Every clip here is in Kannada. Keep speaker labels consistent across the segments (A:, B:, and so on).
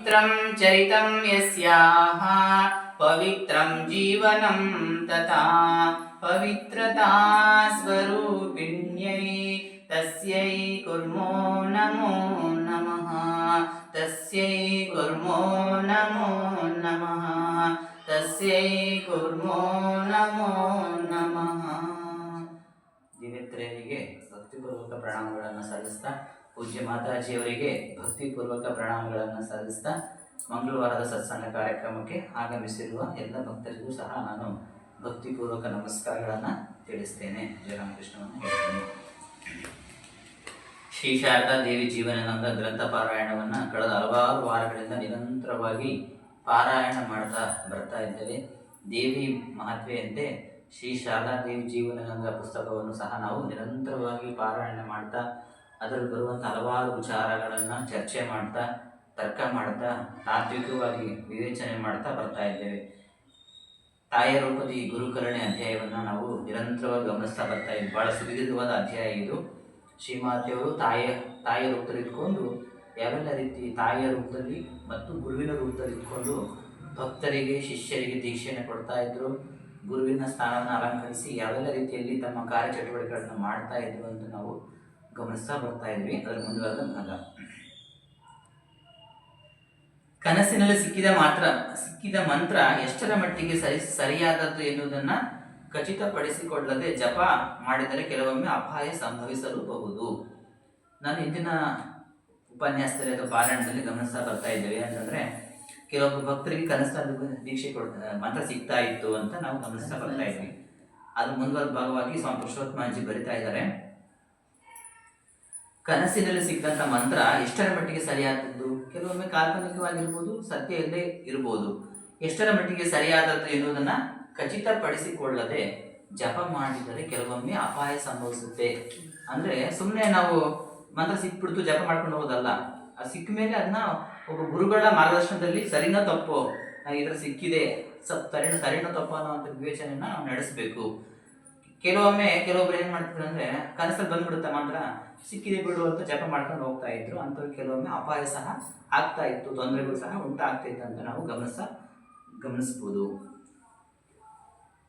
A: पवित्रं चरितं यस्याः पवित्रं जीवनं तथा पवित्रता स्वरूपिण्यै तस्यै कुर्मो नमो नमः तस्यै कुर्मो नमो नमः तस्यै कुर्मो नमो नमः ದಿವ್ಯತ್ರೆಯರಿಗೆ ಭಕ್ತಿಪೂರ್ವಕ ಪ್ರಣಾಮಗಳನ್ನು ಸಲ್ಲಿಸ್ತಾ ಪೂಜ್ಯ ಮಾತಾಜಿಯವರಿಗೆ ಭಕ್ತಿಪೂರ್ವಕ ಪ್ರಣಾಮಗಳನ್ನು ಸಲ್ಲಿಸ್ತಾ ಮಂಗಳವಾರದ ಸತ್ಸಂಗ ಕಾರ್ಯಕ್ರಮಕ್ಕೆ ಆಗಮಿಸಿರುವ ಎಲ್ಲ ಭಕ್ತರಿಗೂ ಸಹ ನಾನು ಭಕ್ತಿಪೂರ್ವಕ ನಮಸ್ಕಾರಗಳನ್ನು ತಿಳಿಸ್ತೇನೆ. ಜಯರಾಮಕೃಷ್ಣವನ್ನು ಹೇಳ್ತೇನೆ. ಶ್ರೀ ಶಾರದಾ ದೇವಿ ಜೀವನಾನಂದ ಗ್ರಂಥ ಪಾರಾಯಣವನ್ನು ಕಳೆದ ಹಲವಾರು ವಾರಗಳಿಂದ ನಿರಂತರವಾಗಿ ಪಾರಾಯಣ ಮಾಡ್ತಾ ಬರ್ತಾ ಇದ್ದೇವೆ. ದೇವಿ ಮಹತ್ವೆಯಂತೆ ಶ್ರೀ ಶಾರದಾ ದೇವಿ ಜೀವನಾನಂದ ಪುಸ್ತಕವನ್ನು ಸಹ ನಾವು ನಿರಂತರವಾಗಿ ಪಾರಾಯಣ ಮಾಡ್ತಾ ಅದರಲ್ಲಿ ಬರುವಂಥ ಹಲವಾರು ವಿಚಾರಗಳನ್ನು ಚರ್ಚೆ ಮಾಡ್ತಾ, ತರ್ಕ ಮಾಡ್ತಾ, ತಾತ್ವಿಕವಾಗಿ ವಿವೇಚನೆ ಮಾಡ್ತಾ ಬರ್ತಾ ಇದ್ದೇವೆ. ತಾಯಿಯ ರೂಪದ ಈ ಗುರುಕರಣೆ ಅಧ್ಯಾಯವನ್ನು ನಾವು ನಿರಂತರವಾಗಿ ಗಮನಿಸ್ತಾ ಬರ್ತಾ ಇದ್ದೀವಿ. ಭಾಳ ಸುದೀರ್ಘವಾದ ಅಧ್ಯಾಯ ಇದು. ಶ್ರೀಮಾತೆಯವರು ತಾಯಿಯ ತಾಯಿಯ ರೂಪದಲ್ಲಿ ಇಟ್ಕೊಂಡು, ಯಾವೆಲ್ಲ ರೀತಿ ತಾಯಿಯ ರೂಪದಲ್ಲಿ ಮತ್ತು ಗುರುವಿನ ರೂಪದಲ್ಲಿ ಇಟ್ಕೊಂಡು ಭಕ್ತರಿಗೆ, ಶಿಷ್ಯರಿಗೆ ದೀಕ್ಷೆಯನ್ನು ಕೊಡ್ತಾ ಇದ್ರು, ಗುರುವಿನ ಸ್ಥಾನವನ್ನು ಅಲಂಕರಿಸಿ, ಯಾವೆಲ್ಲ ರೀತಿಯಲ್ಲಿ ತಮ್ಮ ಕಾರ್ಯಚಟುವಟಿಕೆಗಳನ್ನು ಮಾಡ್ತಾ ಇದ್ರು ಅಂತ ನಾವು ಗಮನಿಸ್ತಾ ಬರ್ತಾ ಇದ್ವಿ, ಅದರ ಮುಂದುವರೆದ ಭಾಗ ಕನಸಿನಲ್ಲಿ ಸಿಕ್ಕಿದ ಮಾತ್ರ, ಸಿಕ್ಕಿದ ಮಂತ್ರ ಎಷ್ಟರ ಮಟ್ಟಿಗೆ ಸರಿ, ಸರಿಯಾದದ್ದು ಎನ್ನುವುದನ್ನು ಖಚಿತಪಡಿಸಿಕೊಳ್ಳದೆ ಜಪ ಮಾಡಿದರೆ ಕೆಲವೊಮ್ಮೆ ಅಪಾಯ ಸಂಭವಿಸಲೂಬಹುದು. ನಾನು ಇಂದಿನ ಉಪನ್ಯಾಸದಲ್ಲಿ ಅಥವಾ ಪಾರಾಯಣದಲ್ಲಿ ಗಮನಿಸ್ತಾ ಬರ್ತಾ ಇದ್ದೇವೆ ಅಂತಂದ್ರೆ, ಕೆಲವೊಬ್ಬ ಭಕ್ತರಿಗೆ ಕನಸಾದ ದೀಕ್ಷೆ ಕೊಡ್ತಾ ಮಂತ್ರ ಸಿಗ್ತಾ ಇತ್ತು ಅಂತ ನಾವು ಗಮನಿಸ್ತಾ ಬರ್ತಾ ಇದ್ವಿ. ಅದು ಮುಂದುವರೆದ ಭಾಗವಾಗಿ ಸ್ವಾಮಿ ಪುರುಷೋತ್ತಮಾಜಿ ಬರಿತಾ ಇದ್ದಾರೆ. ಕನಸಿನಲ್ಲಿ ಸಿಕ್ಕಂಥ ಮಂತ್ರ ಎಷ್ಟರ ಮಟ್ಟಿಗೆ ಸರಿಯಾದದ್ದು? ಕೆಲವೊಮ್ಮೆ ಕಾಲ್ಪನಿಕವಾಗಿರ್ಬೋದು, ಸತ್ಯ ಇಲ್ಲದೆ ಇರ್ಬೋದು. ಎಷ್ಟರ ಮಟ್ಟಿಗೆ ಸರಿಯಾದದ್ದು ಎನ್ನುವುದನ್ನ ಖಚಿತಪಡಿಸಿಕೊಳ್ಳದೆ ಜಪ ಮಾಡಿದರೆ ಕೆಲವೊಮ್ಮೆ ಅಪಾಯ ಸಂಭವಿಸುತ್ತೆ. ಅಂದ್ರೆ ಸುಮ್ಮನೆ ನಾವು ಮಂತ್ರ ಸಿಕ್ಬಿಡ್ತು, ಜಪ ಮಾಡ್ಕೊಂಡು ಹೋಗೋದಲ್ಲ. ಅದು ಸಿಕ್ಕ ಮೇಲೆ ಅದನ್ನ ಒಬ್ಬ ಗುರುಗಳ ಮಾರ್ಗದರ್ಶನದಲ್ಲಿ ಸರಿನ ತಪ್ಪು ಇದ್ರ ಸಿಕ್ಕಿದೆ ಸರಿನ ಸರಿನೋ ತಪ್ಪು ಅನ್ನೋ ವಿವೇಚನೆಯನ್ನ ನಾವು ನಡೆಸಬೇಕು. ಕೆಲವೊಮ್ಮೆ ಕೆಲವೊಬ್ರು ಏನ್ ಮಾಡ್ತಿದ್ರು ಅಂದ್ರೆ ಕನಸಲ್ಲಿ ಬಂದ್ಬಿಡುತ್ತೆ ಮಾತ್ರ, ಸಿಕ್ಕಿದೆ ಬಿಡು ಅಂತ ಜಪ ಮಾಡ್ಕೊಂಡು ಹೋಗ್ತಾ ಇದ್ರು, ಅಂಥವ್ರು ಕೆಲವೊಮ್ಮೆ ಅಪಾಯ ಸಹ ಆಗ್ತಾ ಇತ್ತು, ತೊಂದರೆಗಳು ಸಹ ಉಂಟಾಗ್ತಾ ಇತ್ತು ಅಂತ ನಾವು ಗಮನಿಸ, ಗಮನಿಸ್ಬೋದು.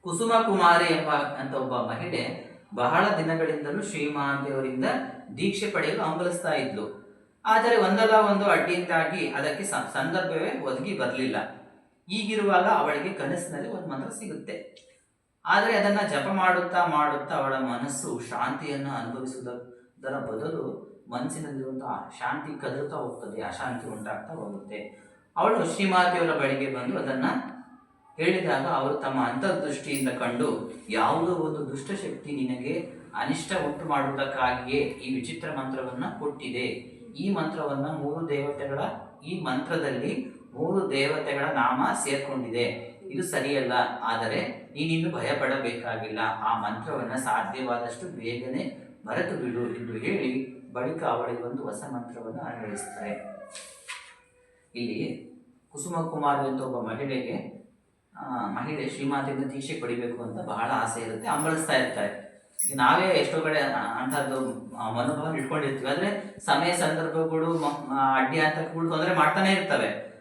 A: ಕುಸುಮ ಕುಮಾರಿ ಎಂಬ ಅಂತ ಒಬ್ಬ ಮಹಿಳೆ ಬಹಳ ದಿನಗಳಿಂದಲೂ ಶ್ರೀಮಾತೆಯವರಿಂದ ದೀಕ್ಷೆ ಪಡೆಯಲು ಹಂಬಲಿಸ್ತಾ ಇದ್ಲು. ಆದರೆ ಒಂದಲ್ಲ ಒಂದು ಅಡ್ಡಿಯಿಂದಾಗಿ ಅದಕ್ಕೆ ಸಂದರ್ಭವೇ ಒದಗಿ ಬರಲಿಲ್ಲ. ಈಗಿರುವಾಗ ಅವಳಿಗೆ ಕನಸಿನಲ್ಲಿ ಒಂದು ಮಂತ್ರ ಸಿಗುತ್ತೆ. ಆದರೆ ಅದನ್ನ ಜಪ ಮಾಡುತ್ತಾ ಮಾಡುತ್ತಾ ಅವಳ ಮನಸ್ಸು ಶಾಂತಿಯನ್ನು ಅನುಭವಿಸುವುದರ ಬದಲು ಮನಸ್ಸಿನಲ್ಲಿರುವಂತಹ ಶಾಂತಿ ಕದರುತ್ತಾ ಹೋಗ್ತದೆ, ಅಶಾಂತಿ ಉಂಟಾಗ್ತಾ ಹೋಗುತ್ತೆ. ಅವಳು ಶ್ರೀಮಾತೆಯವರ ಬಳಿಗೆ ಬಂದು ಅದನ್ನ ಹೇಳಿದಾಗ ಅವರು ತಮ್ಮ ಅಂತರ್ದೃಷ್ಟಿಯಿಂದ ಕಂಡು, ಯಾವುದೋ ಒಂದು ದುಷ್ಟಶಕ್ತಿ ನಿನಗೆ ಅನಿಷ್ಟ ಉಂಟು ಮಾಡುವುದಕ್ಕಾಗಿಯೇ ಈ ವಿಚಿತ್ರ ಮಂತ್ರವನ್ನ ಕೊಟ್ಟಿದೆ. ಈ ಮಂತ್ರವನ್ನ ಮೂರು ದೇವತೆಗಳ, ಈ ಮಂತ್ರದಲ್ಲಿ ಮೂರು ದೇವತೆಗಳ ನಾಮ ಸೇರ್ಕೊಂಡಿದೆ. ಇದು ಸರಿಯಲ್ಲ, ಆದರೆ ನೀನಿನ್ನು ಭಯಪಡಬೇಕಾಗಿಲ್ಲ. ಆ ಮಂತ್ರವನ್ನು ಸಾಧ್ಯವಾದಷ್ಟು ಬೇಗನೆ ಮರೆತು ಬಿಡು ಎಂದು ಹೇಳಿ ಬಳಿಕ ಅವಳಿಗೆ ಒಂದು ಹೊಸ ಮಂತ್ರವನ್ನು ಅನ್ವಯಿಸ್ತಾರೆ. ಇಲ್ಲಿ ಕುಸುಮ ಕುಮಾರ್ ಅಂತ ಒಬ್ಬ ಮಹಿಳೆಗೆ ಮಹಿಳೆ ಶ್ರೀಮಾತೆಯಿಂದ ದೀಕ್ಷೆ ಪಡಿಬೇಕು ಅಂತ ಬಹಳ ಆಸೆ ಇರುತ್ತೆ, ಹಂಬಲಿಸ್ತಾ ಇರ್ತಾರೆ. ನಾವೇ ಎಷ್ಟೋ ಕಡೆ ಅ- ಅಂಥದ್ದು ಮನೋಭಾವ ಇಟ್ಕೊಂಡಿರ್ತೀವಿ ಅಂದರೆ ಸಮಯ, ಸಂದರ್ಭಗಳು ಅಂತ ಅಡ್ಡಿ ಆತಂಕಗಳು ತೊಂದರೆ ಮಾಡ್ತಾನೆ ಇರ್ತವೆ.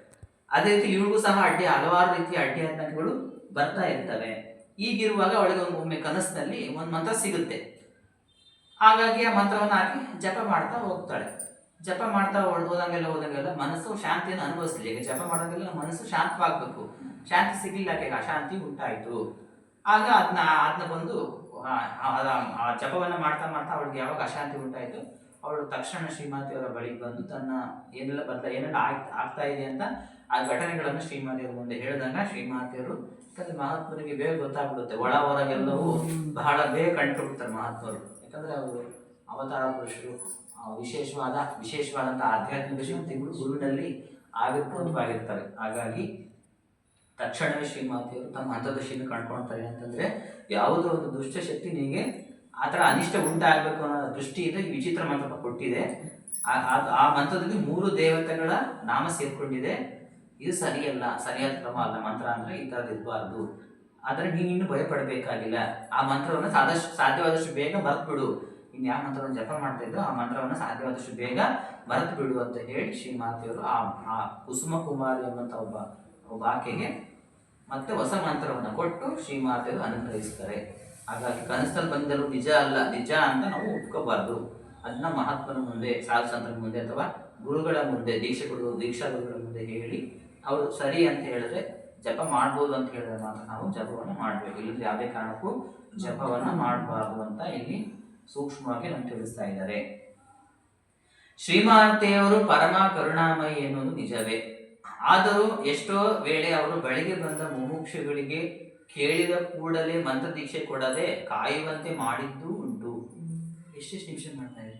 A: ಅದೇ ರೀತಿ ಇವ್ರಿಗೂ ಸಹ ಅಡ್ಡಿ ಹಲವಾರು ರೀತಿಯ ಅಡ್ಡಿ ಆತಂಕಗಳು ಬರ್ತಾ ಇರ್ತವೆ. ಈಗಿರುವಾಗ ಅವಳಿಗೆ ಒಂದು ಒಮ್ಮೆ ಕನಸಿನಲ್ಲಿ ಒಂದು ಮಂತ್ರ ಸಿಗುತ್ತೆ. ಹಾಗಾಗಿ ಆ ಮಂತ್ರವನ್ನು ಹಾಕಿ ಜಪ ಮಾಡ್ತಾ ಹೋಗ್ತಾಳೆ. ಜಪ ಮಾಡ್ತಾ ಹೋದ್- ಹೋದಂಗೆಲ್ಲ ಹೋದಂಗೆಲ್ಲ ಮನಸ್ಸು ಶಾಂತಿಯನ್ನು ಅನುಭವಿಸ್ಲಿ. ಈಗ ಜಪ ಮಾಡೋದೆಲ್ಲ ಮನಸ್ಸು ಶಾಂತವಾಗಬೇಕು. ಶಾಂತಿ ಸಿಗಲಿಲ್ಲ ಆಕೆಗೆ ಅಶಾಂತಿ ಉಂಟಾಯಿತು. ಆಗ ಅದನ್ನ ಅದನ್ನ ಬಂದು ಆ, ಆ- ಆ ಜಪವನ್ನ ಮಾಡ್ತಾ ಮಾಡ್ತಾ ಅವಳಿಗೆ ಯಾವಾಗ ಅಶಾಂತಿ ಉಂಟಾಯಿತು? ಅವಳು ತಕ್ಷಣ ಶ್ರೀಮಾತಿಯವರ ಬಳಿಗೆ ಬಂದು ತನ್ನ ಏನೆಲ್ಲ ಬರ್ತಾ ಏನೆಲ್ಲ ಆಗ್ ಆಗ್ತಾ ಇದೆ ಅಂತ ಆ ಘಟನೆಗಳನ್ನು ಶ್ರೀಮಾತೆಯವರು ಮುಂದೆ ಹೇಳಿದಾಗ ಶ್ರೀಮಾತೆಯವರು ಯಾಕಂದ್ರೆ ಮಹಾತ್ಮರಿಗೆ ಬೇಗ ಗೊತ್ತಾಗ್ಬಿಡುತ್ತೆ. ಒಳ ಹೊರಗೆಲ್ಲವೂ ಬಹಳ ಬೇಗ ಕಂಡುಬಿಡ್ತಾರೆ ಮಹಾತ್ಮರು. ಯಾಕಂದ್ರೆ ಅವರು ಅವತಾರ ಪುರುಷರು ವಿಶೇಷವಾದ ವಿಶೇಷವಾದಂತಹ ಆಧ್ಯಾತ್ಮಿಕ ಶಕ್ತಿಗಳು ಗುರುವಿನಲ್ಲಿ ಆವಿರ್ಭೂತವಾಗಿರ್ತಾರೆ. ಹಾಗಾಗಿ ತಕ್ಷಣವೇ ಶ್ರೀಮಾತೆಯವರು ತಮ್ಮ ಅಂತರ್ದೃಷ್ಟಿಯನ್ನು ಕಂಡ್ಕೊಳ್ತಾರೆ ಅಂತಂದ್ರೆ ಯಾವುದೋ ಒಂದು ದುಷ್ಟ ಶಕ್ತಿ ನಿಮಗೆ ಆ ಥರ ಅನಿಷ್ಟ ಉಂಟಾಗಬೇಕು ಅನ್ನೋ ದೃಷ್ಟಿಯಿಂದ ಈ ವಿಚಿತ್ರ ಮಂತ್ರ ಕೊಟ್ಟಿದೆ. ಆ ಮಂತ್ರದಲ್ಲಿ ಮೂರು ದೇವತೆಗಳ ನಾಮ ಸೇರ್ಕೊಂಡಿದೆ. ಇದು ಸರಿಯಲ್ಲ, ಸರಿಯಾದ ಕ್ರಮ ಅಲ್ಲ, ಮಂತ್ರ ಅಂದರೆ ಈ ಥರದ್ದು ಇರಬಾರ್ದು. ಆದರೆ ನೀನು ಇನ್ನು ಭಯ ಪಡಬೇಕಾಗಿಲ್ಲ ಆ ಮಂತ್ರವನ್ನು ಸಾದಷ್ಟು, ಸಾಧ್ಯವಾದಷ್ಟು ಬೇಗ ಮರೆತು ಬಿಡು ಇನ್ನು ಯಾವ ಮಂತ್ರವನ್ನು ಜಪ ಮಾಡ್ತಾ ಆ ಮಂತ್ರವನ್ನು ಸಾಧ್ಯವಾದಷ್ಟು ಬೇಗ ಮರೆತು ಬಿಡು ಅಂತ ಹೇಳಿ ಶ್ರೀಮಾತೆಯವರು ಆ ಆ ಕುಸುಮ ಕುಮಾರಿ ಎಂಬಂತ ಒಬ್ಬ ಒಬ್ಬ ಆಕೆಗೆ ಮತ್ತೆ ಹೊಸ ಮಂತ್ರವನ್ನು ಕೊಟ್ಟು ಶ್ರೀಮಾತೆಯವರು ಅನುಗ್ರಹಿಸ್ತಾರೆ. ಹಾಗಾಗಿ ಕನಸಲ್ಲಿ ಬಂದರೂ ನಿಜ ಅಲ್ಲ, ನಿಜ ಅಂತ ನಾವು ಒಪ್ಕೋಬಾರ್ದು. ಅದನ್ನ ಮಹಾತ್ಮನ ಮುಂದೆ, ಸಾಧು ಸಂತರ ಮುಂದೆ ಅಥವಾ ಗುರುಗಳ ಮುಂದೆ ದೀಕ್ಷೆ ಕೊಡುವ ದೀಕ್ಷಾ ಗುರುಗಳ ಮುಂದೆ ಹೇಳಿ ಅವರು ಸರಿ ಅಂತ ಹೇಳಿದ್ರೆ ಜಪ ಮಾಡ್ಬೋದು ಅಂತ ಹೇಳಿದ್ರೆ ಮಾತ್ರ ನಾವು ಜಪವನ್ನು ಮಾಡಬೇಕು. ಇಲ್ಲಿ ಯಾವುದೇ ಕಾರಣಕ್ಕೂ ಜಪವನ್ನ ಮಾಡಬಾರ್ದು ಅಂತ ಇಲ್ಲಿ ಸೂಕ್ಷ್ಮವಾಗಿ ನಮ್ಗೆ ತಿಳಿಸ್ತಾ ಇದ್ದಾರೆ. ಶ್ರೀಮಾತೆಯವರು ಪರಮ ಕರುಣಾಮಯಿ ಎನ್ನುವುದು ನಿಜವೇ. ಆದರೂ ಎಷ್ಟೋ ವೇಳೆ ಅವರು ಬೆಳಿಗ್ಗೆ ಬಂದ ಮುಮುಕ್ಷಗಳಿಗೆ ಕೇಳಿದ ಕೂಡಲೇ ಮಂತ್ರ ದೀಕ್ಷೆ ಕೊಡದೆ ಕಾಯುವಂತೆ ಮಾಡಿದ್ದು ಉಂಟು. ಎಷ್ಟೆಷ್ಟು ನಿಮಿಷ ಮಾಡ್ತಾ ಇದ್ದಾರೆ?